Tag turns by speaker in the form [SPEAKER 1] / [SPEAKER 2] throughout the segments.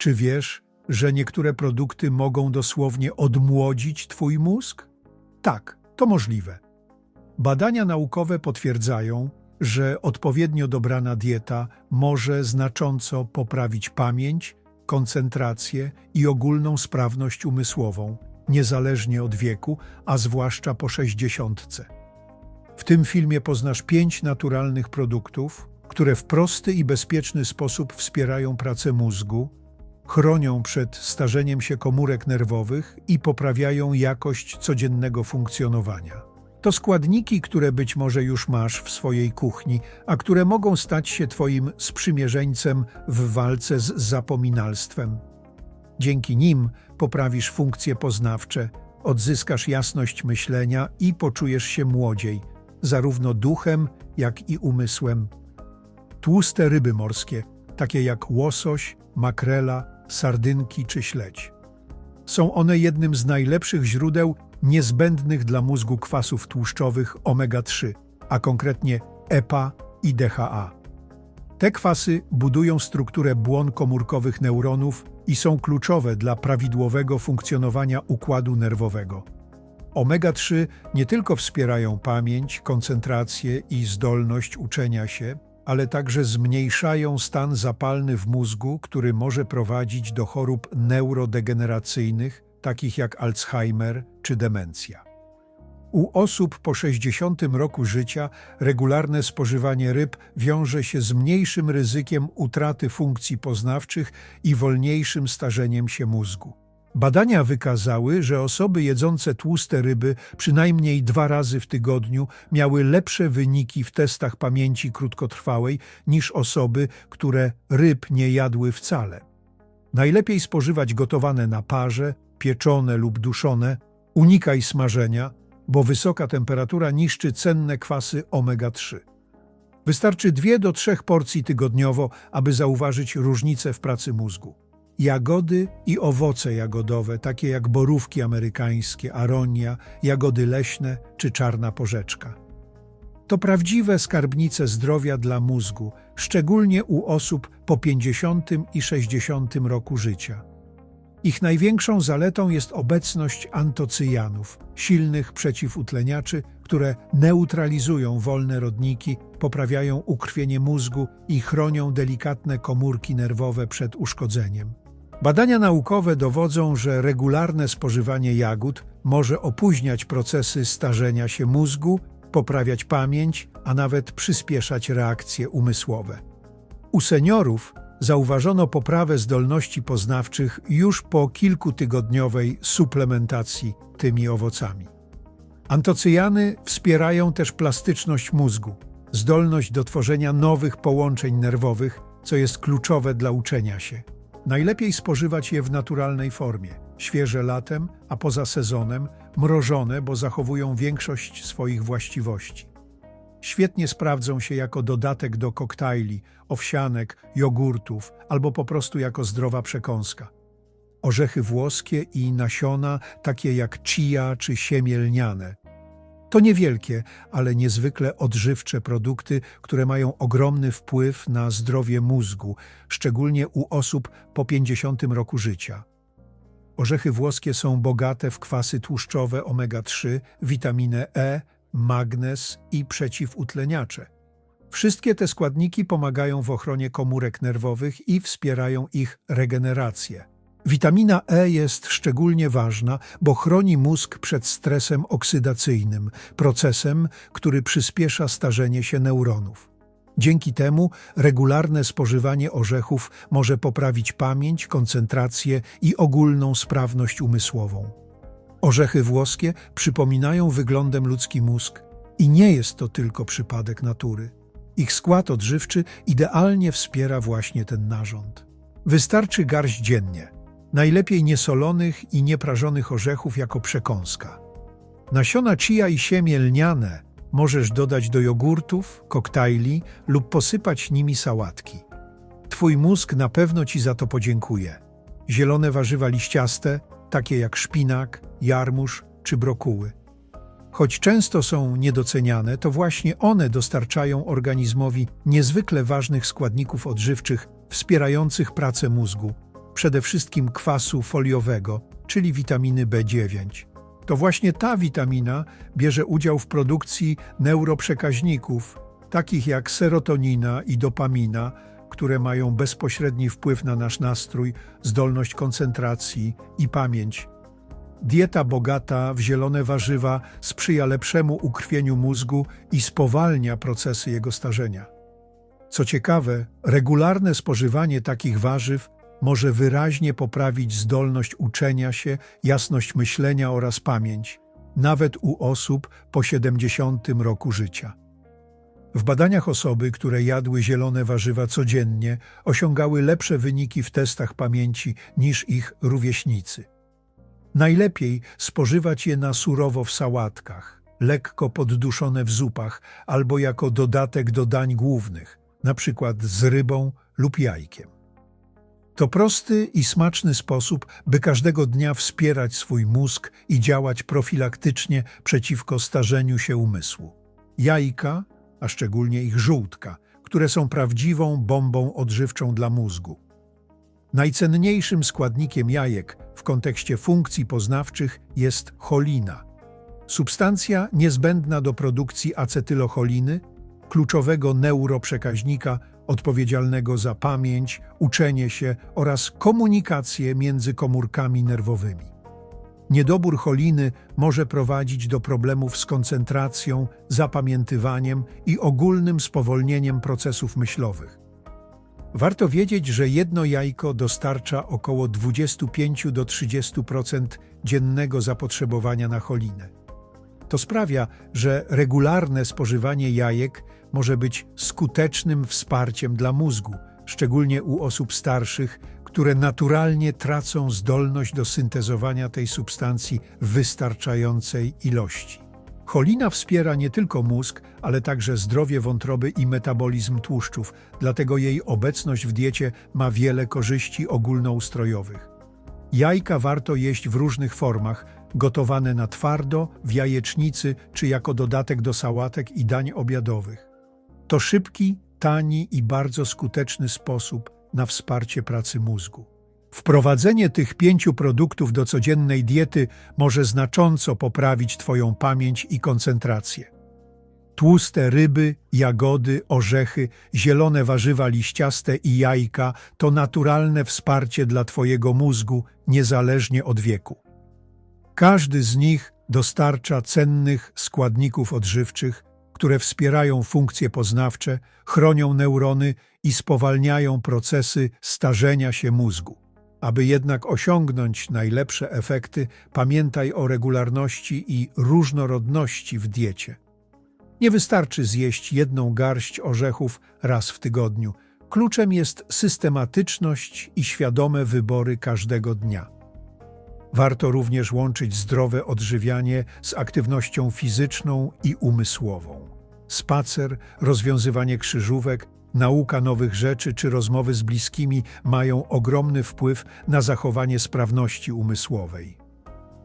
[SPEAKER 1] Czy wiesz, że niektóre produkty mogą dosłownie odmłodzić twój mózg? Tak, to możliwe. Badania naukowe potwierdzają, że odpowiednio dobrana dieta może znacząco poprawić pamięć, koncentrację i ogólną sprawność umysłową, niezależnie od wieku, a zwłaszcza po sześćdziesiątce. W tym filmie poznasz pięć naturalnych produktów, które w prosty i bezpieczny sposób wspierają pracę mózgu, chronią przed starzeniem się komórek nerwowych i poprawiają jakość codziennego funkcjonowania. To składniki, które być może już masz w swojej kuchni, a które mogą stać się Twoim sprzymierzeńcem w walce z zapominalstwem. Dzięki nim poprawisz funkcje poznawcze, odzyskasz jasność myślenia i poczujesz się młodziej, zarówno duchem, jak i umysłem. Tłuste ryby morskie, takie jak łosoś, makrela, sardynki czy śledź. Są one jednym z najlepszych źródeł niezbędnych dla mózgu kwasów tłuszczowych omega-3, a konkretnie EPA i DHA. Te kwasy budują strukturę błon komórkowych neuronów i są kluczowe dla prawidłowego funkcjonowania układu nerwowego. Omega-3 nie tylko wspierają pamięć, koncentrację i zdolność uczenia się, ale także zmniejszają stan zapalny w mózgu, który może prowadzić do chorób neurodegeneracyjnych, takich jak Alzheimer czy demencja. U osób po 60 roku życia regularne spożywanie ryb wiąże się z mniejszym ryzykiem utraty funkcji poznawczych i wolniejszym starzeniem się mózgu. Badania wykazały, że osoby jedzące tłuste ryby przynajmniej dwa razy w tygodniu miały lepsze wyniki w testach pamięci krótkotrwałej niż osoby, które ryb nie jadły wcale. Najlepiej spożywać gotowane na parze, pieczone lub duszone, unikaj smażenia, bo wysoka temperatura niszczy cenne kwasy omega-3. Wystarczy 2 do 3 porcji tygodniowo, aby zauważyć różnice w pracy mózgu. Jagody i owoce jagodowe, takie jak borówki amerykańskie, aronia, jagody leśne czy czarna porzeczka. To prawdziwe skarbnice zdrowia dla mózgu, szczególnie u osób po 50 i 60 roku życia. Ich największą zaletą jest obecność antocyjanów, silnych przeciwutleniaczy, które neutralizują wolne rodniki, poprawiają ukrwienie mózgu i chronią delikatne komórki nerwowe przed uszkodzeniem. Badania naukowe dowodzą, że regularne spożywanie jagód może opóźniać procesy starzenia się mózgu, poprawiać pamięć, a nawet przyspieszać reakcje umysłowe. U seniorów zauważono poprawę zdolności poznawczych już po kilkutygodniowej suplementacji tymi owocami. Antocyjany wspierają też plastyczność mózgu, zdolność do tworzenia nowych połączeń nerwowych, co jest kluczowe dla uczenia się. Najlepiej spożywać je w naturalnej formie, świeże latem, a poza sezonem mrożone, bo zachowują większość swoich właściwości. Świetnie sprawdzą się jako dodatek do koktajli, owsianek, jogurtów albo po prostu jako zdrowa przekąska. Orzechy włoskie i nasiona, takie jak chia czy siemię lniane. To niewielkie, ale niezwykle odżywcze produkty, które mają ogromny wpływ na zdrowie mózgu, szczególnie u osób po 50 roku życia. Orzechy włoskie są bogate w kwasy tłuszczowe omega-3, witaminę E, magnez i przeciwutleniacze. Wszystkie te składniki pomagają w ochronie komórek nerwowych i wspierają ich regenerację. Witamina E jest szczególnie ważna, bo chroni mózg przed stresem oksydacyjnym, procesem, który przyspiesza starzenie się neuronów. Dzięki temu regularne spożywanie orzechów może poprawić pamięć, koncentrację i ogólną sprawność umysłową. Orzechy włoskie przypominają wyglądem ludzki mózg i nie jest to tylko przypadek natury. Ich skład odżywczy idealnie wspiera właśnie ten narząd. Wystarczy garść dziennie, najlepiej niesolonych i nieprażonych orzechów jako przekąska. Nasiona chia i siemię lniane możesz dodać do jogurtów, koktajli lub posypać nimi sałatki. Twój mózg na pewno Ci za to podziękuje. Zielone warzywa liściaste, takie jak szpinak, jarmuż czy brokuły. Choć często są niedoceniane, to właśnie one dostarczają organizmowi niezwykle ważnych składników odżywczych wspierających pracę mózgu, przede wszystkim kwasu foliowego, czyli witaminy B9. To właśnie ta witamina bierze udział w produkcji neuroprzekaźników, takich jak serotonina i dopamina, które mają bezpośredni wpływ na nasz nastrój, zdolność koncentracji i pamięć. Dieta bogata w zielone warzywa sprzyja lepszemu ukrwieniu mózgu i spowalnia procesy jego starzenia. Co ciekawe, regularne spożywanie takich warzyw może wyraźnie poprawić zdolność uczenia się, jasność myślenia oraz pamięć, nawet u osób po 70 roku życia. W badaniach osoby, które jadły zielone warzywa codziennie, osiągały lepsze wyniki w testach pamięci niż ich rówieśnicy. Najlepiej spożywać je na surowo w sałatkach, lekko podduszone w zupach albo jako dodatek do dań głównych, przykład z rybą lub jajkiem. To prosty i smaczny sposób, by każdego dnia wspierać swój mózg i działać profilaktycznie przeciwko starzeniu się umysłu. Jajka, a szczególnie ich żółtka, które są prawdziwą bombą odżywczą dla mózgu. Najcenniejszym składnikiem jajek w kontekście funkcji poznawczych jest cholina. Substancja niezbędna do produkcji acetylocholiny, kluczowego neuroprzekaźnika odpowiedzialnego za pamięć, uczenie się oraz komunikację między komórkami nerwowymi. Niedobór choliny może prowadzić do problemów z koncentracją, zapamiętywaniem i ogólnym spowolnieniem procesów myślowych. Warto wiedzieć, że jedno jajko dostarcza około 25 do 30% dziennego zapotrzebowania na cholinę. To sprawia, że regularne spożywanie jajek może być skutecznym wsparciem dla mózgu, szczególnie u osób starszych, które naturalnie tracą zdolność do syntezowania tej substancji w wystarczającej ilości. Cholina wspiera nie tylko mózg, ale także zdrowie wątroby i metabolizm tłuszczów, dlatego jej obecność w diecie ma wiele korzyści ogólnoustrojowych. Jajka warto jeść w różnych formach, gotowane na twardo, w jajecznicy czy jako dodatek do sałatek i dań obiadowych. To szybki, tani i bardzo skuteczny sposób na wsparcie pracy mózgu. Wprowadzenie tych pięciu produktów do codziennej diety może znacząco poprawić Twoją pamięć i koncentrację. Tłuste ryby, jagody, orzechy, zielone warzywa liściaste i jajka to naturalne wsparcie dla Twojego mózgu, niezależnie od wieku. Każdy z nich dostarcza cennych składników odżywczych, które wspierają funkcje poznawcze, chronią neurony i spowalniają procesy starzenia się mózgu. Aby jednak osiągnąć najlepsze efekty, pamiętaj o regularności i różnorodności w diecie. Nie wystarczy zjeść jedną garść orzechów raz w tygodniu. Kluczem jest systematyczność i świadome wybory każdego dnia. Warto również łączyć zdrowe odżywianie z aktywnością fizyczną i umysłową. Spacer, rozwiązywanie krzyżówek, nauka nowych rzeczy czy rozmowy z bliskimi mają ogromny wpływ na zachowanie sprawności umysłowej.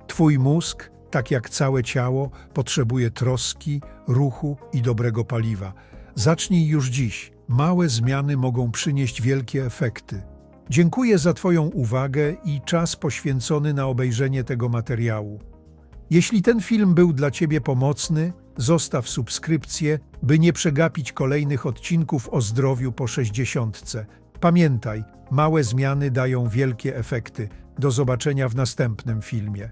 [SPEAKER 1] Twój mózg, tak jak całe ciało, potrzebuje troski, ruchu i dobrego paliwa. Zacznij już dziś. Małe zmiany mogą przynieść wielkie efekty. Dziękuję za Twoją uwagę i czas poświęcony na obejrzenie tego materiału. Jeśli ten film był dla Ciebie pomocny, zostaw subskrypcję, by nie przegapić kolejnych odcinków o zdrowiu po 60. Pamiętaj, małe zmiany dają wielkie efekty. Do zobaczenia w następnym filmie.